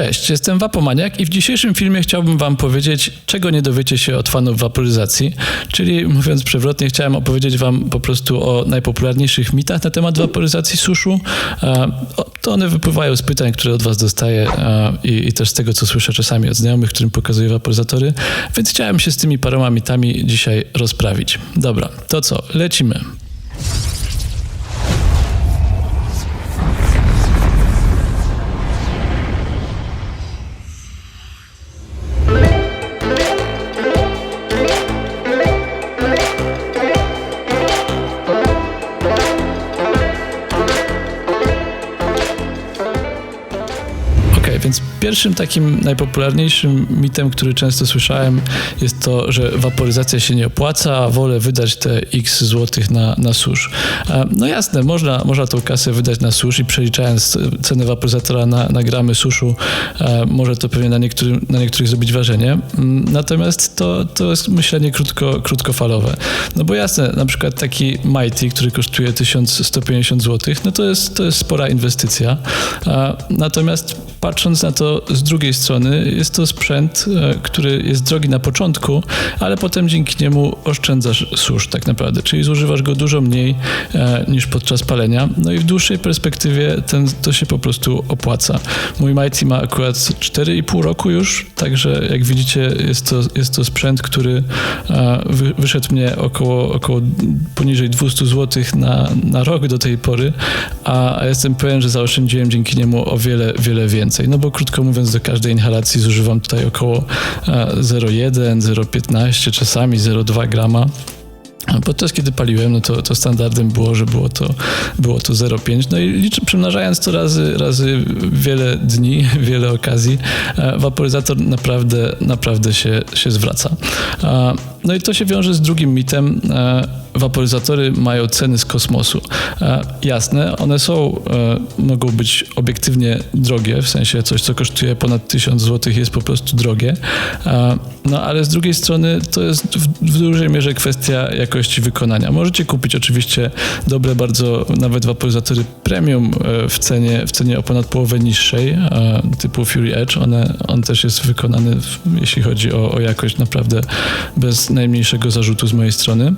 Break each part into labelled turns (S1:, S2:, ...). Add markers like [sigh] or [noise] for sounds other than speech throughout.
S1: Cześć, jestem Wapomaniak i w dzisiejszym filmie chciałbym Wam powiedzieć, czego nie dowiecie się od fanów waporyzacji. Czyli mówiąc przewrotnie, chciałem opowiedzieć Wam po prostu o najpopularniejszych mitach na temat waporyzacji suszu. To one wypływają z pytań, które od Was dostaję i, i też z tego, co słyszę czasami od znajomych, którym pokazuję waporyzatory. Więc chciałem się z tymi paroma mitami dzisiaj rozprawić. Dobra, to co? Lecimy. Pierwszym takim najpopularniejszym mitem, który często słyszałem, jest to, że waporyzacja się nie opłaca, a wolę wydać te x złotych na, na susz. E, No jasne, można, można tą kasę wydać na susz i przeliczając cenę waporyzatora na, na gramy suszu, e, może to pewnie na, niektórym, na niektórych zrobić wrażenie. Mm, Natomiast to, to jest myślenie krótko, krótkofalowe. No bo jasne, na przykład taki Mighty, który kosztuje 1150 zł, no to jest, to jest spora inwestycja. A, Natomiast patrząc na to z drugiej strony, jest to sprzęt, e, który jest drogi na początku, ale potem dzięki niemu oszczędzasz susz tak naprawdę, czyli zużywasz go dużo mniej e, niż podczas palenia. No i w dłuższej perspektywie ten, to się po prostu opłaca. Mój Mighty ma akurat 4,5 roku już, także jak widzicie jest to, jest to sprzęt, który e, wy, wyszedł mnie około, około poniżej 200 zł na, na rok do tej pory, a, a jestem pewien, że zaoszczędziłem dzięki niemu o wiele, wiele więcej. No bo krótko mówiąc, do każdej inhalacji zużywam tutaj około e, 0,1, 0,15, czasami 0,2 grama. Podczas kiedy paliłem, no to, to standardem było, że było to, było to 0,5. No i liczę, przemnażając to razy, razy wiele dni, [laughs] wiele okazji, e, waporyzator naprawdę, naprawdę się, się zwraca. No i to się wiąże z drugim mitem. Waporyzatory mają ceny z kosmosu. E, Jasne, one są, e, mogą być obiektywnie drogie, w sensie coś, co kosztuje ponad 1000 zł jest po prostu drogie. E, No ale z drugiej strony to jest w, w dużej mierze kwestia jakości wykonania. Możecie kupić oczywiście dobre bardzo nawet waporyzatory premium e, w cenie, w cenie o ponad połowę niższej, e, typu Fury Edge. One, on też jest wykonany, w, jeśli chodzi o, o jakość, naprawdę bez najmniejszego zarzutu z mojej strony.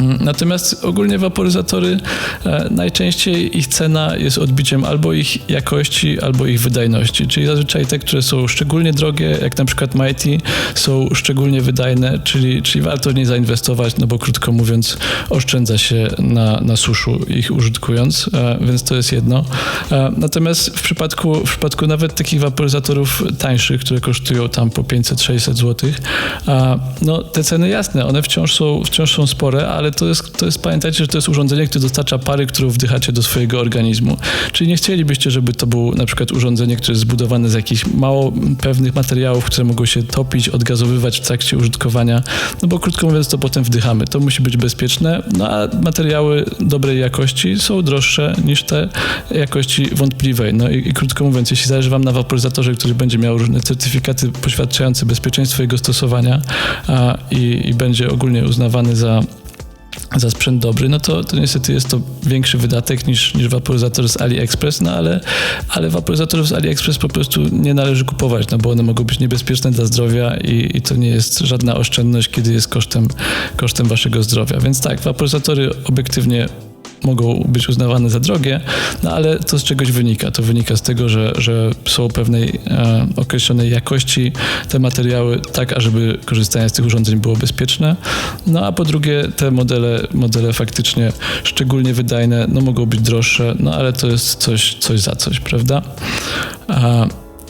S1: Mm, Natomiast ogólnie waporyzatory e, najczęściej ich cena jest odbiciem albo ich jakości, albo ich wydajności. Czyli zazwyczaj te, które są szczególnie drogie, jak na przykład Mighty, są szczególnie wydajne, czyli, czyli warto w nie zainwestować, no bo krótko mówiąc, oszczędza się na, na suszu ich użytkując, e, więc to jest jedno. E, Natomiast w przypadku, w przypadku nawet takich waporyzatorów tańszych, które kosztują tam po 500-600 zł, no te ceny jasne, one wciąż są, wciąż są spore, ale to jest, to jest, pamiętajcie, że to jest urządzenie, które dostarcza pary, którą wdychacie do swojego organizmu. Czyli nie chcielibyście, żeby to było na przykład urządzenie, które jest zbudowane z jakichś mało pewnych materiałów, które mogą się topić, odgazowywać w trakcie użytkowania, no bo krótko mówiąc to potem wdychamy. To musi być bezpieczne, no a materiały dobrej jakości są droższe niż te jakości wątpliwej. No i, i krótko mówiąc, jeśli zależy Wam na waporyzatorze, który będzie miał różne certyfikaty poświadczające bezpieczeństwo jego stosowania a, i, i będzie ogólnie uznawany za za sprzęt dobry, no to, to niestety jest to większy wydatek niż, niż waporyzator z AliExpress, no ale, ale waporyzatorów z AliExpress po prostu nie należy kupować, no bo one mogą być niebezpieczne dla zdrowia i, i to nie jest żadna oszczędność, kiedy jest kosztem, kosztem waszego zdrowia. Więc tak, waporyzatory obiektywnie mogą być uznawane za drogie, no ale to z czegoś wynika. To wynika z tego, że, że są pewnej e, określonej jakości te materiały, tak ażeby korzystanie z tych urządzeń było bezpieczne. No a po drugie, te modele, modele faktycznie szczególnie wydajne, no mogą być droższe, no ale to jest coś, coś za coś, prawda?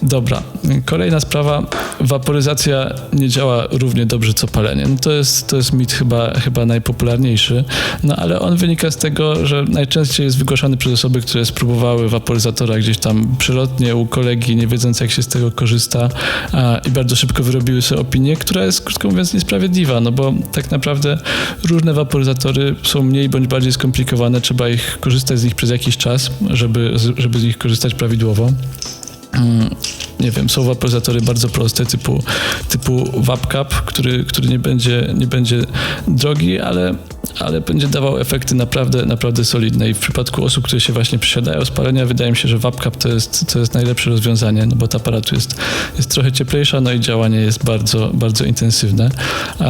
S1: Dobra, kolejna sprawa. Waporyzacja nie działa równie dobrze co palenie. No to, jest, to jest mit chyba, chyba najpopularniejszy, no ale on wynika z tego, że najczęściej jest wygłaszany przez osoby, które spróbowały waporyzatora gdzieś tam przylotnie u kolegi, nie wiedząc jak się z tego korzysta a, i bardzo szybko wyrobiły sobie opinię, która jest krótko mówiąc niesprawiedliwa, no bo tak naprawdę różne waporyzatory są mniej bądź bardziej skomplikowane, trzeba ich korzystać z nich przez jakiś czas, żeby, żeby z nich korzystać prawidłowo. Mm, nie wiem, są waporyzatory bardzo proste, typu, typu VapCap, który, który nie, będzie, nie będzie drogi, ale, ale będzie dawał efekty naprawdę, naprawdę solidne i w przypadku osób, które się właśnie przysiadają z palenia, wydaje mi się, że VapCap to jest, to jest najlepsze rozwiązanie, no bo ta aparatur jest, jest trochę cieplejsza, no i działanie jest bardzo, bardzo intensywne. A,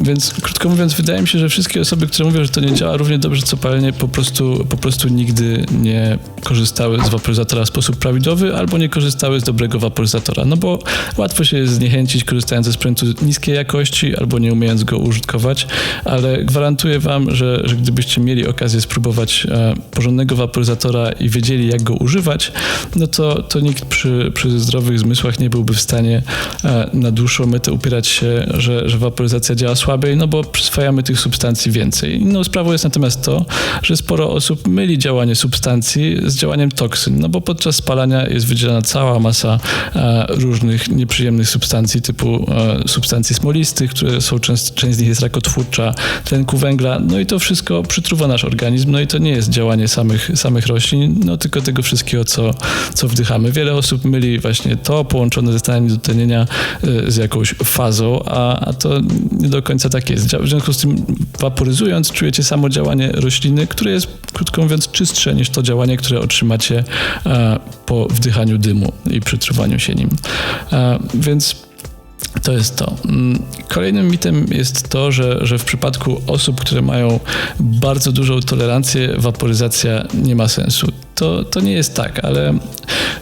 S1: więc krótko mówiąc, wydaje mi się, że wszystkie osoby, które mówią, że to nie działa równie dobrze co palenie, po prostu, po prostu nigdy nie korzystały z waporyzatora w sposób prawidłowy albo nie korzystały z dobrego waporyzatora. No bo łatwo się zniechęcić korzystając ze sprzętu niskiej jakości albo nie umiejąc go użytkować, ale gwarantuję wam, że, że gdybyście mieli okazję spróbować e, porządnego waporyzatora i wiedzieli jak go używać, no to, to nikt przy, przy zdrowych zmysłach nie byłby w stanie e, na dłuższą metę upierać się, że, że waporyzacja działa słabiej, no bo przyswajamy tych substancji więcej. Inną sprawą jest natomiast to, że sporo osób myli działanie substancji z działaniem toksyn, no bo podczas spalania jest wydzielana cała masa e, różnych nieprzyjemnych substancji typu substancji smolistych, które są częst, część z nich jest rakotwórcza, tlenku węgla, no i to wszystko przytruwa nasz organizm, no i to nie jest działanie samych, samych roślin, no tylko tego wszystkiego, co, co wdychamy. Wiele osób myli właśnie to połączone ze stanami dotlenienia e, z jakąś fazą, a, a to nie do końca tak jest. W związku z tym waporyzując czujecie samo działanie rośliny, które jest, krótko mówiąc, czystsze niż to działanie, które otrzymacie e, po wdychaniu dymu i przytruwaniu się nim. E, więc to jest to. Mm, kolejnym mitem jest to, że, że w przypadku osób, które mają bardzo dużą tolerancję, waporyzacja nie ma sensu to, to nie jest tak, ale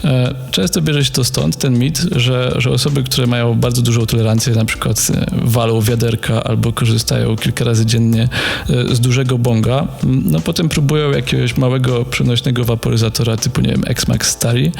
S1: e, często bierze się to stąd, ten mit, że, że osoby, które mają bardzo dużą tolerancję, na przykład e, walą wiaderka albo korzystają kilka razy dziennie e, z dużego bonga, no potem próbują jakiegoś małego przenośnego waporyzatora typu, nie wiem, X-Max Stari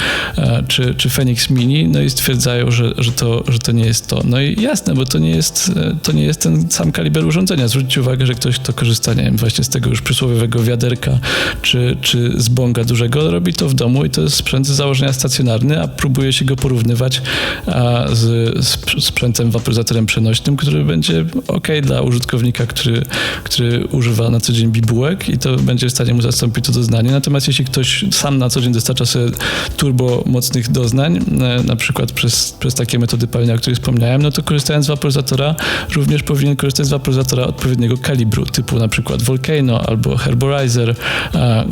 S1: czy, czy Phoenix Mini, no i stwierdzają, że, że, to, że to nie jest to. No i jasne, bo to nie jest, to nie jest ten sam kaliber urządzenia. Zwróćcie uwagę, że ktoś, kto korzysta, nie wiem, właśnie z tego już przysłowiowego wiaderka, czy, czy z bonga dużego dużego, robi to w domu i to jest sprzęt z założenia stacjonarny, a próbuje się go porównywać a, z, z sprzętem waporyzatorem przenośnym, który będzie ok dla użytkownika, który, który używa na co dzień bibułek i to będzie w stanie mu zastąpić to doznanie. Natomiast jeśli ktoś sam na co dzień dostarcza sobie turbo mocnych doznań, e, na przykład przez, przez takie metody palenia, o których wspomniałem, no to korzystając z waporyzatora również powinien korzystać z waporyzatora odpowiedniego kalibru, typu na przykład Volcano albo Herborizer,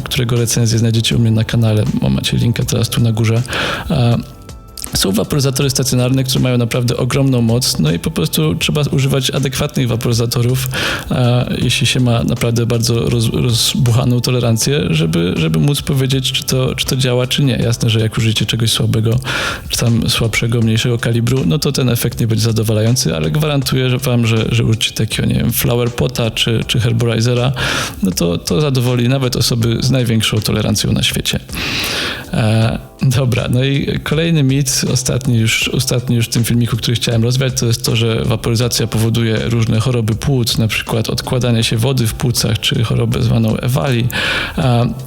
S1: którego recenzję znajdziecie u mnie na kanale. Macie linkę teraz tu na górze. Są waporyzatory stacjonarne, które mają naprawdę ogromną moc, no i po prostu trzeba używać adekwatnych waporyzatorów, jeśli się ma naprawdę bardzo roz, rozbuchaną tolerancję, żeby, żeby móc powiedzieć, czy to, czy to działa, czy nie. Jasne, że jak użyjecie czegoś słabego, czy tam słabszego, mniejszego kalibru, no to ten efekt nie będzie zadowalający, ale gwarantuję że wam, że, że użycie takiego, nie wiem, flower pota czy, czy herborizera, no to, to zadowoli nawet osoby z największą tolerancją na świecie. E, dobra, no i kolejny mit, ostatni już, ostatni już w tym filmiku, który chciałem rozwiać, to jest to, że waporyzacja powoduje różne choroby płuc, na przykład odkładanie się wody w płucach, czy chorobę zwaną ewali.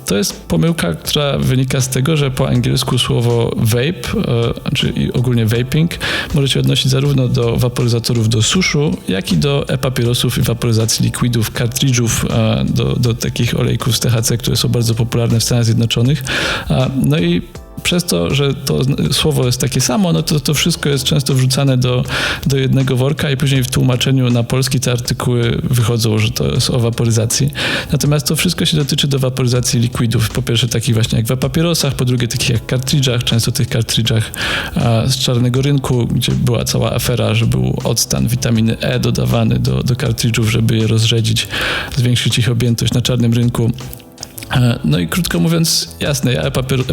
S1: To jest pomyłka, która wynika z tego, że po angielsku słowo vape, e, czy ogólnie vaping, może się odnosić zarówno do waporyzatorów do suszu, jak i do e-papierosów i waporyzacji likwidów, kartridżów, e, do, do takich olejków z THC, które są bardzo popularne w Stanach Zjednoczonych. No i przez to, że to słowo jest takie samo, no to to wszystko jest często wrzucane do, do jednego worka i później w tłumaczeniu na polski te artykuły wychodzą, że to jest o waporyzacji. Natomiast to wszystko się dotyczy do waporyzacji likwidów. Po pierwsze takich właśnie jak w papierosach, po drugie takich jak kartridżach, często tych kartridżach z czarnego rynku, gdzie była cała afera, że był octan witaminy E dodawany do, do kartridżów, żeby je rozrzedzić, zwiększyć ich objętość na czarnym rynku. E, no i krótko mówiąc, jasne, ja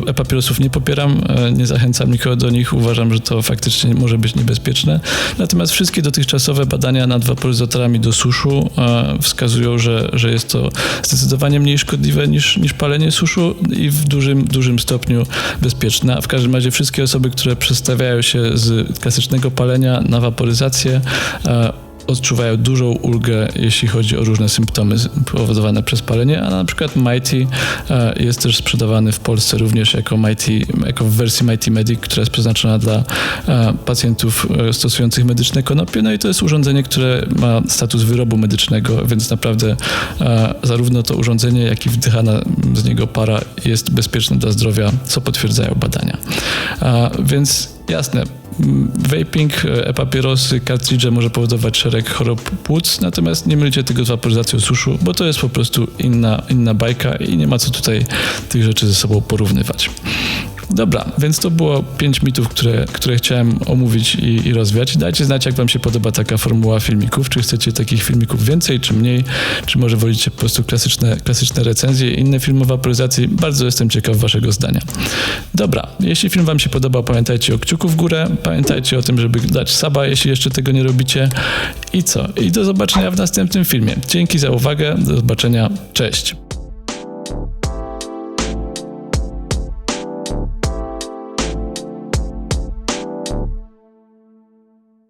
S1: e-papierosów nie popieram, e, nie zachęcam nikogo do nich, uważam, że to faktycznie może być niebezpieczne. Natomiast wszystkie dotychczasowe badania nad waporyzatorami do suszu e, wskazują, że, że jest to zdecydowanie mniej szkodliwe niż, niż palenie suszu i w dużym, dużym stopniu bezpieczne. A w każdym razie wszystkie osoby, które przestawiają się z klasycznego palenia na waporyzację, odczuwają dużą ulgę, jeśli chodzi o różne symptomy powodowane przez palenie, a na przykład Mighty e, jest też sprzedawany w Polsce również jako, Mighty, jako w wersji Mighty Medic, która jest przeznaczona dla e, pacjentów e, stosujących medyczne konopie. No i to jest urządzenie, które ma status wyrobu medycznego, więc naprawdę zarówno to urządzenie, jak i wdychana z niego para jest bezpieczne dla zdrowia, co potwierdzają badania. Więc Jasne, mm, vaping, e, e-papierosy, kartridże może powodować szereg chorób płuc, natomiast nie mylcie tego z waporyzacją suszu, bo to jest po prostu inna, inna bajka i nie ma co tutaj tych rzeczy ze sobą porównywać. Dobra, więc to było pięć mitów, które, które chciałem omówić i, i rozwiać. Dajcie znać, jak Wam się podoba taka formuła filmików. Czy chcecie takich filmików więcej, czy mniej? Czy może wolicie po prostu klasyczne, klasyczne recenzje i inne filmy waporizacji? Bardzo jestem ciekaw Waszego zdania. Dobra, jeśli film Wam się podobał, pamiętajcie o kciuku w górę. Pamiętajcie o tym, żeby dać saba, jeśli jeszcze tego nie robicie. I co? I do zobaczenia w następnym filmie. Dzięki za uwagę. Do zobaczenia. Cześć.